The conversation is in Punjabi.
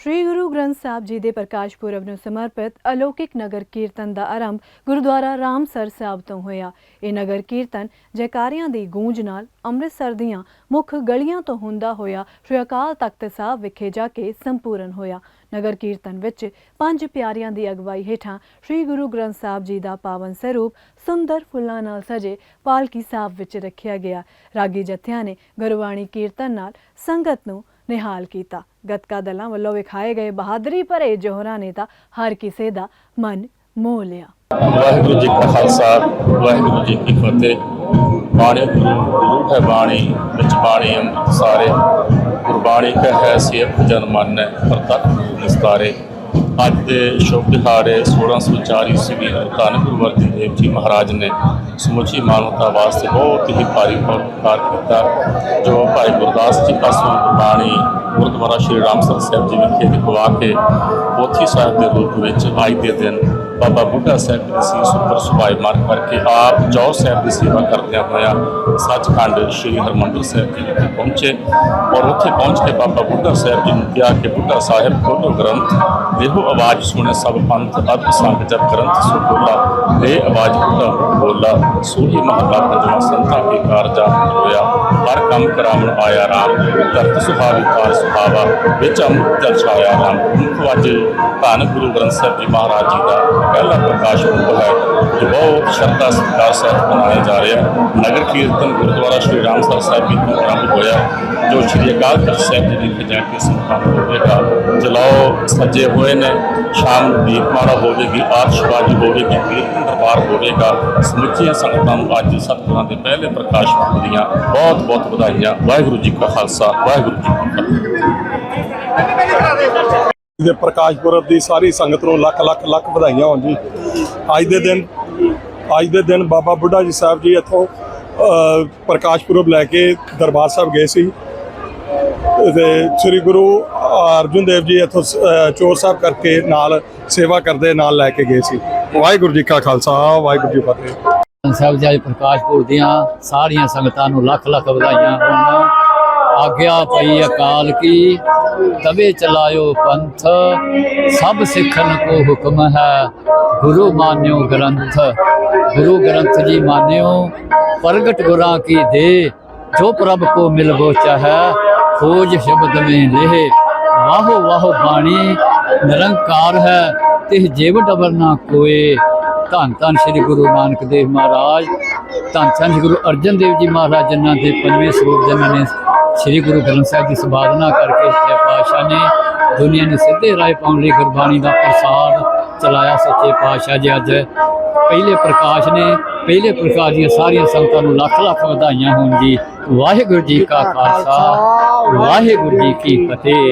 ਸ਼੍ਰੀ ਗੁਰੂ ਗ੍ਰੰਥ ਸਾਹਿਬ ਜੀ ਦੇ ਪ੍ਰਕਾਸ਼ ਪੁਰਬ ਨੂੰ ਸਮਰਪਿਤ ਅਲੌਕਿਕ ਨਗਰ ਕੀਰਤਨ ਦਾ ਆਰੰਭ ਗੁਰਦੁਆਰਾ ਰਾਮਸਰ ਸਾਹਿਬ ਤੋਂ ਹੋਇਆ। ਇਹ ਨਗਰ ਕੀਰਤਨ ਜੈਕਾਰਿਆਂ ਦੀ ਗੂੰਜ ਨਾਲ ਅੰਮ੍ਰਿਤਸਰ ਦੀਆਂ ਮੁੱਖ ਗਲੀਆਂ ਤੋਂ ਹੁੰਦਾ ਹੋਇਆ ਸ਼੍ਰੀ ਅਕਾਲ ਤਖਤ ਸਾਹਿਬ ਵਿਖੇ ਜਾ ਕੇ ਸੰਪੂਰਨ ਹੋਇਆ। ਨਗਰ ਕੀਰਤਨ ਵਿੱਚ ਪੰਜ ਪਿਆਰਿਆਂ ਦੀ ਅਗਵਾਈ ਹੇਠਾਂ ਸ਼੍ਰੀ ਗੁਰੂ ਗ੍ਰੰਥ ਸਾਹਿਬ ਜੀ ਦਾ ਪਾਵਨ ਸਰੂਪ ਸੁੰਦਰ ਫੁੱਲਾਂ ਨਾਲ ਸਜੇ ਪਾਲਕੀ ਸਾਹਿਬ ਵਿੱਚ ਰੱਖਿਆ ਗਿਆ। ਰਾਗੀ ਜਥਿਆਂ ਨੇ ਗੁਰਬਾਣੀ ਕੀਰਤਨ ਨਾਲ ਸੰਗਤ ਨੂੰ ਨਿਹਾਲ ਕੀਤਾ। ਗਤਕਾ ਦਲਾਂ ਵੱਲੋਂ ਵਿਖਾਏ ਗਏ ਬਹਾਦਰੀ ਭਰੇ ਜੋਹਰਾਂ ਨੇ ਤਾਂ ਹਰ ਕਿਸੇ ਦਾ ਮਨ ਮੋਹ ਲਿਆ। ਵਾਹਿਗੁਰੂ ਜੀ ਕਾ ਖਾਲਸਾ, ਵਾਹਿਗੁਰੂ ਜੀ ਕੀ ਫਤਿਹ। ਬਾਣੀ ਗੁਰੂ ਹੈ ਬਾਣੀ, ਵਿੱਚ ਬਾਣੀ ਅੰਮ੍ਰਿਤ ਸਾਰੇ ਗੁਰਬਾਣੀ ਕਾ ਹੈ ਸੇਵ ਜਨ ਮਨ ਪ੍ਰਤੱਖ ਨਿਸਤਾਰੇ। ਅੱਜ ਦੇ ਸ਼ੁਭ ਦਿਹਾੜੇ 1604 ਈਸਵੀ ਨੂੰ ਧੰਨ ਗੁਰੂ ਅਰਜਨ ਦੇਵ ਜੀ ਮਹਾਰਾਜ ਨੇ ਸਮੁੱਚੀ ਮਾਨਵਤਾ ਵਾਸਤੇ ਬਹੁਤ ਹੀ ਭਾਰੀ ਪਰਉਪਕਾਰ ਕੀਤਾ, ਜੋ ਭਾਈ ਗੁਰਦਾਸ ਜੀ ਪਾਸੋਂ ਗੁਰਬਾਣੀ ਗੁਰਦੁਆਰਾ ਸ਼੍ਰੀ ਰਾਮਸਰ ਸਾਹਿਬ ਜੀ ਵਿਖੇ ਲਿਖਵਾ ਕੇ ਪੋਥੀ ਸਾਹਿਬ ਦੇ ਰੂਪ ਵਿੱਚ ਅੱਜ ਦੇ ਦਿਨ ਬਾਬਾ ਬੁੱਢਾ ਸਾਹਿਬ ਦੀ ਸੀਸ ਉੱਪਰ ਸੁਭਾਈ ਮਾਰ ਕਰਕੇ ਆਪ ਜੌਰ ਸਾਹਿਬ ਦੀ ਸੇਵਾ ਕਰਦਿਆਂ ਹੋਇਆ ਸੱਚਖੰਡ ਸ੍ਰੀ ਹਰਮੰਦਰ ਸਾਹਿਬ ਜੀ ਵਿਖੇ ਪਹੁੰਚੇ ਔਰ ਉੱਥੇ ਪਹੁੰਚ ਕੇ ਬਾਬਾ ਬੁੱਢਾ ਸਾਹਿਬ ਜੀ ਨੂੰ ਕਿਹਾ ਕਿ ਬੁੱਢਾ ਸਾਹਿਬ ਖੋਲੋ ਗ੍ਰੰਥ ਦੇਹੋ ਆਵਾਜ਼ ਸੁਣੇ ਸਭ ਪੰਥ ਅਦ ਸੰਗ ਜਪ ਗ੍ਰੰਥ ਸੋ ਬੋਲਾ। ਦੇ ਆਵਾਜ਼ ਬੁੱਢਾ ਬੋਲਾ। ਸੋਹੀ ਮਹਲਾ ਪੰਜਵਾਂ ਸੰਤਾਂ ਕੇ ਕਾਰਜਾ ਹੋਇਆ ਕੰਮ ਕਰਾਵਣ ਆਇਆ ਰਾਮ, ਧਰਤ ਸੁਹਾਵੀ ਕਾਰ ਸੁਹਾਵਾ, ਵਿੱਚ ਅੰਮ੍ਰਿਤ ਜਲ ਛਾਇਆ ਰਾਮ। ਮੁਖ ਅੱਜ ਧੰਨ ਗੁਰੂ ਗ੍ਰੰਥ ਸਾਹਿਬ ਜੀ ਮਹਾਰਾਜ ਜੀ ਦਾ ਪਹਿਲਾ ਪ੍ਰਕਾਸ਼ ਪੁਰਬ ਹੈ, ਜੋ ਬਹੁਤ ਸ਼ਰਧਾ ਸਤਿਕਾਰ ਸਹਿਤ ਮਨਾਇਆ ਜਾ ਰਿਹਾ ਨਗਰ ਕੀਰਤਨ ਗੁਰਦੁਆਰਾ ਸ਼੍ਰੀ ਰਾਮਸਰ ਸਾਹਿਬ ਜੀ ਤੋਂ ਆਰੰਭ ਹੋਇਆ, ਜੋ ਸ਼੍ਰੀ ਅਕਾਲ ਤਖਤ ਸਾਹਿਬ ਜੀ ਵਿਖੇ ਜਾ ਕੇ ਸੰਪੰਨ ਹੋਵੇਗਾ। ਜਲਾਓ ਸੱਜੇ ਹੋਏ ਨੇ, ਸ਼ਾਮ ਨੂੰ ਦੀਪਮਾਲਾ ਹੋਵੇਗੀ ਆਤਿਸ਼ਬਾਜ਼ੀ ਹੋਵੇਗੀ, ਕੀਰਤਨ ਦਰਬਾਰ ਹੋਵੇਗਾ। ਸਮੁੱਚੀਆਂ ਸੰਗਤਾਂ ਨੂੰ ਅੱਜ ਸਤਿਗੁਰਾਂ ਦੇ ਪਹਿਲੇ ਪ੍ਰਕਾਸ਼ ਪੁਰਬ ਦੀਆਂ ਬਹੁਤ ਬਹੁਤ ਵਧਾਈਆਂ ਵਾਹਿਗੁਰੂ ਜੀ ਕਾ ਖਾਲਸਾ ਵਾਹਿਗੁਰੂ ਜੀ ਕੀ ਫਤਿਹ ਦੇ ਪ੍ਰਕਾਸ਼ ਪੁਰਬ ਦੀ ਸਾਰੀ ਸੰਗਤ ਨੂੰ ਲੱਖ ਲੱਖ ਲੱਖ ਵਧਾਈਆਂ ਹੋਣ ਜੀ। ਅੱਜ ਦੇ ਦਿਨ, ਅੱਜ ਦੇ ਦਿਨ ਬਾਬਾ ਬੁੱਢਾ ਜੀ ਸਾਹਿਬ ਜੀ ਇੱਥੋਂ ਪ੍ਰਕਾਸ਼ ਪੁਰਬ ਲੈ ਕੇ ਦਰਬਾਰ ਸਾਹਿਬ ਗਏ ਸੀ। ਤੇ ਸ੍ਰੀ ਗੁਰੂ ਅਰਜਨ ਦੇਵ ਜੀ ਇੱਥੋਂ ਚੋਰ ਸਾਹਿਬ ਕਰਕੇ ਨਾਲ ਸੇਵਾ ਕਰਦੇ, ਨਾਲ ਲੈ ਕੇ ਗਏ ਸੀ। ਵਾਹਿਗੁਰੂ ਜੀ ਕਾ ਖਾਲਸਾ, ਵਾਹਿਗੁਰੂ ਜੀ ਫਤਿਹ। ਗੁਰੂ ਸਾਹਿਬ ਜੀ, ਅੱਜ ਪ੍ਰਕਾਸ਼ ਪੁਰਬ ਦੀਆਂ ਸਾਰੀਆਂ ਸੰਗਤਾਂ ਨੂੰ ਲੱਖ ਲੱਖ ਵਧਾਈਆਂ ਹੋਣ ਆਗਿਆ ਪਈ ਅਕਾਲ ਕੀ ਤਵੇ ਚਲਾਇਓ ਪੰਥ, ਸਭ ਸਿੱਖਣ ਕੋ ਹੁਕਮ ਹੈ, ਗੁਰੂ ਮਾਨਿਓ ਗ੍ਰੰਥ। ਗੁਰੂ ਗ੍ਰੰਥ ਜੀ ਮਾਨਿਓ, ਪ੍ਰਗਟ ਗੁਰਾਂ ਕੀ ਦੇ, ਜੋ ਪ੍ਰਭ ਕੋ ਮਿਲ ਮਿਲਬੋ ਚਾਹੈ ਖੋਜ ਸ਼ਬਦ ਮੇ ਲੇਹ। ਵਾਹੋ ਵਾਹੋ ਬਾਣੀ ਨਿਰੰਕਾਰ ਹੈ, ਤਿਹ ਜੀਵ ਡਬਰ ਨਾ ਕੋਏ। ਧੰਨ ਧੰਨ ਸ੍ਰੀ ਗੁਰੂ ਨਾਨਕ ਦੇਵ ਮਹਾਰਾਜ, ਧੰਨ ਧੰਨ ਗੁਰੂ ਅਰਜਨ ਦੇਵ ਜੀ ਮਹਾਰਾਜ, ਜਿਨ੍ਹਾਂ ਦੇ ਪੰਜਵੇਂ ਸਰੂਪ ਜਿਨ੍ਹਾਂ ਨੇ ਸ੍ਰੀ ਗੁਰੂ ਗ੍ਰੰਥ ਸਾਹਿਬ ਦੀ ਸੰਪਾਦਨਾ ਕਰਕੇ ਸੱਚੇ ਪਾਤਸ਼ਾਹ ਨੇ ਦੁਨੀਆ ਨੂੰ ਸਿੱਧੇ ਰਾਹ ਪਾਉਣ ਲਈ ਗੁਰਬਾਣੀ ਦਾ ਪ੍ਰਸਾਦ ਚਲਾਇਆ। ਸੱਚੇ ਪਾਤਸ਼ਾਹ ਜੀ ਅੱਜ ਪਹਿਲੇ ਪ੍ਰਕਾਸ਼ ਨੇ, ਪਹਿਲੇ ਪ੍ਰਕਾਸ਼ ਦੀਆਂ ਸਾਰੀਆਂ ਸੰਗਤਾਂ ਨੂੰ ਲੱਖ ਲੱਖ ਵਧਾਈਆਂ ਹੋਣ ਜੀ। ਵਾਹਿਗੁਰੂ ਜੀ ਕਾ ਖਾਲਸਾ, ਵਾਹਿਗੁਰੂ ਜੀ ਕੀ ਫਤਿਹ।